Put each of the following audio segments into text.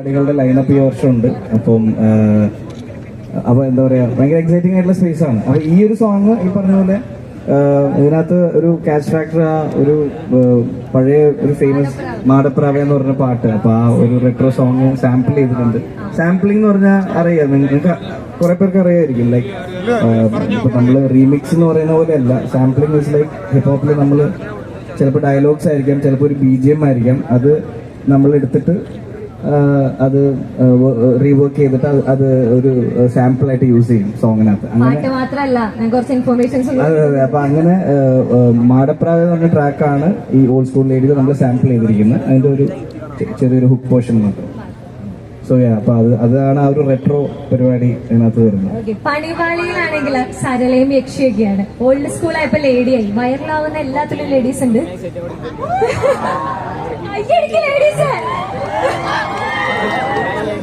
പരിപാടികളുടെ ലൈനപ്പ് ഈ വർഷമുണ്ട്. അപ്പം അപ്പോൾ അപ്പൊ എന്താ പറയാ ഭയങ്കര എക്സൈറ്റിംഗ് ആയിട്ടുള്ള സ്പേസ് ആണ്. അപ്പൊ ഈ ഒരു സോങ് ഈ പറഞ്ഞ പോലെ ഇതിനകത്ത് ഒരു ക്യാച്ച് ഫാക്ടർ ആ ഒരു പഴയ ഒരു ഫേമസ് മാടപ്രാവ എന്ന് പറഞ്ഞ പാട്ട്. അപ്പൊ ആ ഒരു റെട്രോ സോങ് സാമ്പിൾ ചെയ്തിട്ടുണ്ട്. സാമ്പിളിംഗ് എന്ന് പറഞ്ഞാൽ അറിയാം. നിങ്ങൾക്ക് കുറെ പേർക്ക് അറിയായിരിക്കും. ലൈക്ക് ഇപ്പൊ നമ്മൾ റീമിക്സ് എന്ന് പറയുന്ന പോലെ അല്ല. സാമ്പിളിംഗ് ഇസ് ലൈക്ക് ഹിപ്പ് ഹോപ്പിൽ നമ്മൾ ചിലപ്പോൾ ഡയലോഗ്സ് ആയിരിക്കാം ചിലപ്പോൾ ഒരു ബി ജി എം ആയിരിക്കാം. അത് നമ്മൾ എടുത്തിട്ട് അത് റീവർക്ക് ചെയ്തിട്ട് അത് ഒരു സാമ്പിൾ ആയിട്ട് യൂസ് ചെയ്യും സോങ്ങിനകത്ത് അങ്ങനെ അതെ അതെ. അപ്പൊ അങ്ങനെ മാടപ്രാവ് എന്ന് പറഞ്ഞ ട്രാക്കാണ് ഈ ഓൾഡ് സ്കൂൾ ലേഡിയിൽ നമ്മൾ സാമ്പിൾ ചെയ്തിരിക്കുന്നത്. അതിന്റെ ഒരു ചെറിയൊരു ഹുക്ക് പോർഷൻ മാത്രം. സോ യാ അപ്പൊ അത് അതാണ് ആ ഒരു റെട്രോ പരിപാടി അതിനകത്ത് വരുന്നത്. പണിപാളിയിലാണെങ്കിൽ സരളയും യക്ഷിയൊക്കെയാണ്. ഓൾഡ് സ്കൂൾ ആയപ്പോ ലേഡിയായി വൈറലാവുന്ന എല്ലാത്തിലും ലേഡീസ് ഉണ്ട്. ലേഡീസ്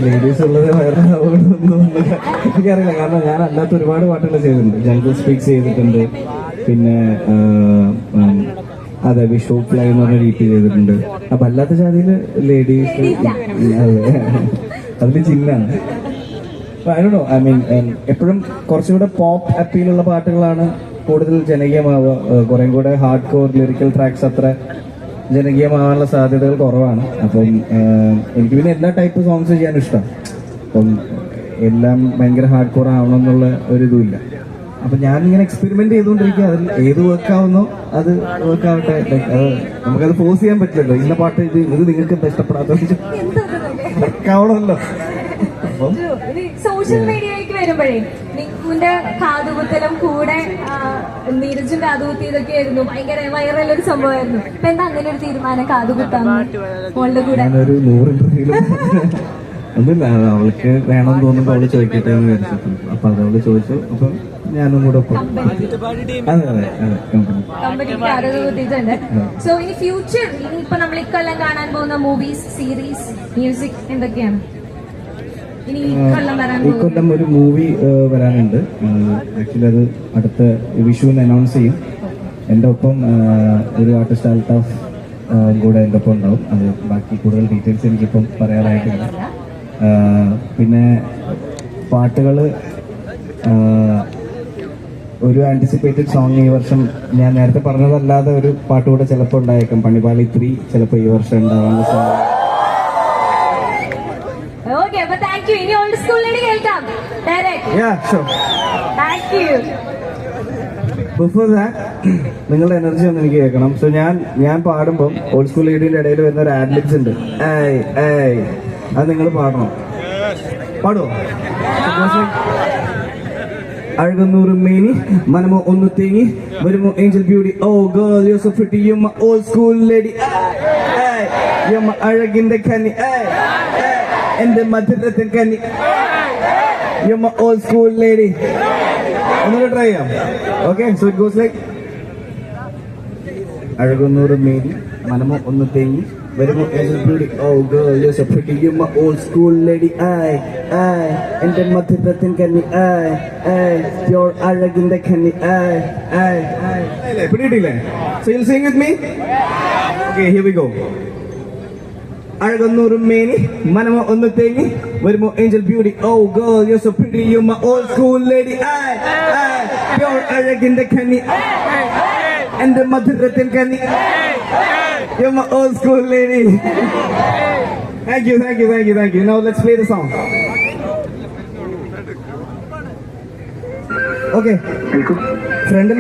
ലേഡീസ് ഉള്ളത് വേറെ ഒന്നും എനിക്കറിയില്ല. കാരണം ഞാൻ അല്ലാത്ത ഒരുപാട് പാട്ടുകൾ ചെയ്തിട്ടുണ്ട്. ജംഗിൾ സ്പീക്സ് ചെയ്തിട്ടുണ്ട്. പിന്നെ അതെ വിഷു ഫ്ലൈ എന്ന് പറഞ്ഞ രീതി ചെയ്തിട്ടുണ്ട്. അപ്പൊ അല്ലാത്ത ജാതിയിൽ ലേഡീസ് അതെ. അതിൽ ചിന്നാണ് ഐ ഐ മീൻ എപ്പോഴും കുറച്ചുകൂടെ പോപ്പ് അപ്പീലുള്ള പാട്ടുകളാണ് കൂടുതൽ ജനകീയമാവുക. കുറേ കൂടെ ഹാർഡ് കോർ ലിറിക്കൽ ട്രാക്സ് അത്ര ജനകീയമാവാനുള്ള സാധ്യതകൾ കുറവാണ്. അപ്പം എനിക്ക് പിന്നെ എല്ലാ ടൈപ്പ് സോങ്സ് ചെയ്യാൻ ഇഷ്ടം. അപ്പം എല്ലാം ഭയങ്കര ഹാർഡ് കോർ ആവണം എന്നുള്ള ഒരു ഇതുമില്ല. അപ്പൊ ഞാൻ ഇങ്ങനെ എക്സ്പെരിമെന്റ് ചെയ്തുകൊണ്ടിരിക്കുക. അതിൽ ഏത് വർക്ക് ആവുന്നോ അത് വർക്ക് ആവട്ടെ. അത് നമുക്കത് ഫോഴ്സ് ചെയ്യാൻ പറ്റില്ലല്ലോ. ഇന്ന പാട്ട് ഇത് ഇത് നിങ്ങൾക്ക് എന്താ ഇഷ്ടപ്പെടാത്ത വർക്ക് ആവണമല്ലോ. അപ്പം സോഷ്യൽ മീഡിയയിലേക്ക് വരുമ്പോഴേ നിക്കുന്റെ കാതുകുത്തലും കൂടെ നീരജും കാതുകുത്തി ഇതൊക്കെ ആയിരുന്നു ഭയങ്കര വൈറൽ ഒരു സംഭവമായിരുന്നു. ഇപ്പൊ എന്താ അങ്ങനെ ഒരു തീരുമാനം കാതുകുത്താൻ? മോളുടെ കൂടെ. ഒന്നുമില്ല. അവൾക്ക് വേണമെന്ന് തോന്നുമ്പോ അവൾ ചോദിക്കട്ടെ എന്ന് വിചാരിച്ചിട്ടുണ്ട്. അപ്പൊ അതവൾ ചോദിച്ചു. അപ്പൊ ഞാനും കൂടെ അതെ അതെ സോ ഇനി ഫ്യൂച്ചർ ഇനി ഇപ്പൊ നമ്മൾ ഇക്കൊല്ലം കാണാൻ പോകുന്ന മൂവീസ് സീരീസ് മ്യൂസിക് എന്തൊക്കെയാണ്? ഈ കൊല്ലം ഒരു മൂവി വരാനുണ്ട്. ആക്ച്വലി അത് അടുത്ത വിഷുവിന് അനൗൺസ് ചെയ്യും. എന്റെ ഒപ്പം ഒരു ആർട്ടിസ്റ്റ് അൽത്താഫ് കൂടെ എന്റെ ഒപ്പം ഉണ്ടാവും. അത് ബാക്കി കൂടുതൽ ഡീറ്റെയിൽസ് എനിക്കിപ്പം പറയാനായിട്ടില്ല പിന്നെ പാട്ടുകൾ ഒരു ആന്റിസിപ്പേറ്റഡ് സോങ് ഈ വർഷം ഞാൻ നേരത്തെ പറഞ്ഞതല്ലാതെ ഒരു പാട്ട് കൂടെ ചിലപ്പോൾ ഉണ്ടായേക്കാം. പണിപാളി ത്രീ ചിലപ്പോൾ ഈ വർഷം സാധ്യത ഓക്കെ അപ്പൊ താങ്ക് യു ഇനി ഓൾഡ് സ്കൂളിലേക്ക് കേൾക്കാം. Direct. Thank you before that നിങ്ങളുടെ എനർജി ഒന്ന് എനിക്ക് കേൾക്കണം. സോ ഞാൻ ഞാൻ പാടുമ്പോൾ ഓൾഡ് സ്കൂൾ ലീഡിന്റെ ഇടയിൽ വരുന്ന ഒരു ആഡ്ലിപ്സ് ഉണ്ട്. ഏയ് ഏയ്. അത് നിങ്ങൾ പാടണം. പാടുവോ? അഴകുന്നൂറ് മേനി മനമോ ഒന്ന് തേങ്ങി വരുമോ angel beauty oh girl you so pretty you my old school lady അഴകിന്റെ കന്നി ഏയ്, ഏയ്, എന്റെ മധുരത്തിൻ കന്നി you my old school lady ഒന്നുകൂടെ ട്രൈ ചെയ്യാം okay so it goes like അഴകുന്നൂറ് മേരി മനമോ ഒന്ന് തേങ്ങി. വരുമോ beauty oh girl you so pretty you my old school lady I ഐ എന്റെ മധുരത്തിൻ കന്നി ഐ ഐ യോർ അഴകിന്റെ കന്നി ഐ ഐ I പിടിയിട്ടില്ലേ. So you sing with me okay here we go അഴകുന്നൂറും മേനി മനമോ ഒന്ന് തേങ്ങി. വരുമോ angel beauty oh girl you so pretty you my old school lady I I your അഴകിന്റെ കന്നി. എന്റെ മധുരത്തിൻ കന്നി. You my old school lady thank you thank you thank you thank you now let's play the song okay ഫ്രണ്ടിൽ